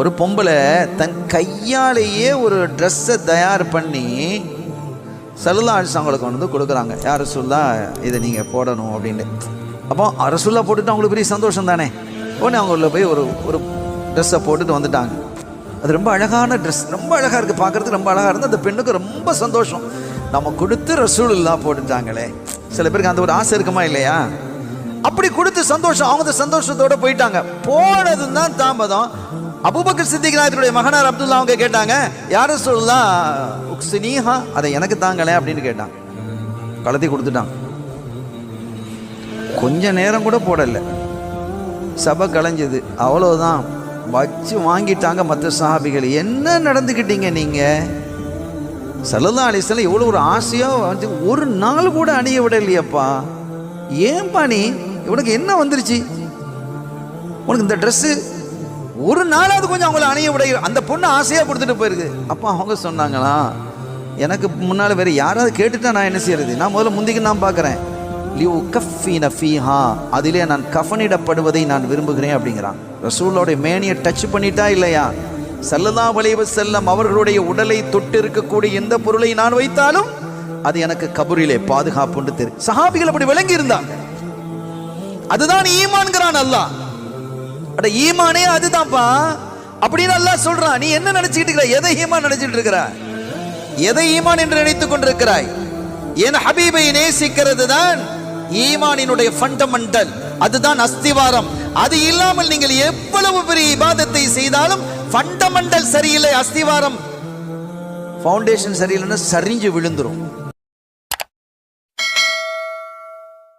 ஒரு பொம்பளை தன் கையாலேயே ஒரு ட்ரெஸ்ஸை தயார் பண்ணி சலுல்லா அரசாங்களுக்கு வந்து கொடுக்குறாங்க. யார் சொல்லா இதை நீங்கள் போடணும் அப்படின்னு அப்போ அரசுல்லா போட்டுட்டு அவங்களுக்கு பெரிய சந்தோஷம் தானே? உடனே அவங்க உள்ள போய் ஒரு ஒரு ட்ரெஸ்ஸை போட்டுட்டு வந்துட்டாங்க. அது ரொம்ப அழகான ட்ரெஸ் ரொம்ப அழகாக இருக்குது பார்க்குறதுக்கு ரொம்ப அழகாக இருந்து அந்த பெண்ணுக்கு ரொம்ப சந்தோஷம். நம்ம கொடுத்து ரசூலுல்லா போட்டுட்டாங்களே. சில பேருக்கு அந்த ஒரு ஆசை இருக்குமா இல்லையா? அப்படி கொடுத்து சந்தோஷம் அவங்க சந்தோஷத்தோடு போயிட்டாங்க. போனது தான் தாமதம். அபூபக்கர் சித்திக் மகனார் அப்துல்லா அவங்க கேட்டாங்க யாரும் சொல்லலாம் உக்ஸினீஹா அதை எனக்கு தாங்களே அப்படின்னு கேட்டான். கலத்தி கொடுத்துட்டான். கொஞ்ச நேரம் கூட போடலை. சபை கலைஞ்சது. அவ்வளோதான் வச்சு வாங்கிட்டாங்க மற்ற சாபிகள் என்ன நடந்துக்கிட்டீங்க நீங்கள் சல்லல்லா அலிஸ்லாம் எவ்வளோ ஒரு ஆசையாக வந்து ஒரு நாள் கூட அணிய விடலையப்பா. ஏன்பா நீ? இவனுக்கு என்ன வந்துருச்சு? உனக்கு இந்த ட்ரெஸ்ஸு ஒரு நாளாவது கொஞ்சம் அவங்கள அணைய விட அந்த பொண்ணு ஆசையாக கொடுத்துட்டு போயிருக்கு. அப்போ அவங்க சொன்னாங்களா? எனக்கு முன்னால் வேறு யாராவது கேட்டுட்டா நான் என்ன செய்யறது? நான் முதல்ல முந்திக்கு நான் பார்க்குறேன் லியூ கஃபீன ஃபீஹா அதிலே நான் கஃனிடப்படுவதை நான் விரும்புகிறேன் அப்படிங்கிறான். ரசூலோடைய மேனியை டச் பண்ணிட்டா இல்லையா? செல்லதா வளைவு செல்லம் அவர்களுடைய உடலை தொட்டு இருக்கக்கூடிய எந்த பொருளை நான் வைத்தாலும் அது எனக்கு கபூரிலே பாதுகாப்புன்னு தெரியும். சஹாபிகள் அப்படி விளங்கி இருந்தாங்க அதுதான் ஈமான்கிறான் அல்லாஹ். அட ஈமானே அதுதான்ப்பா. அப்படின்னு அல்லாஹ் சொல்றான் நீ என்ன நினைச்சுக்கிட்டு இருக்கிற? எதை ஈமான் நினைச்சிட்டு இருக்கிற? எதை ஈமான் என்று நினைத்துக் கொண்டிருக்கிறாய்? என் ஹபீபை நேசிக்கிறது தான் ஈமானினுடைய ஃபண்டமெண்டல் அதுதான் அஸ்திவாரம். அது இல்லாமல் நீங்கள் எவ்வளவு பெரிய இபாதத்தை செய்தாலும் ஃபண்டமெண்டல் சரியில்லை அஸ்திவாரம். ஃபவுண்டேஷன் சரியில்லைன்னா சரிஞ்சு விழுந்துரும்.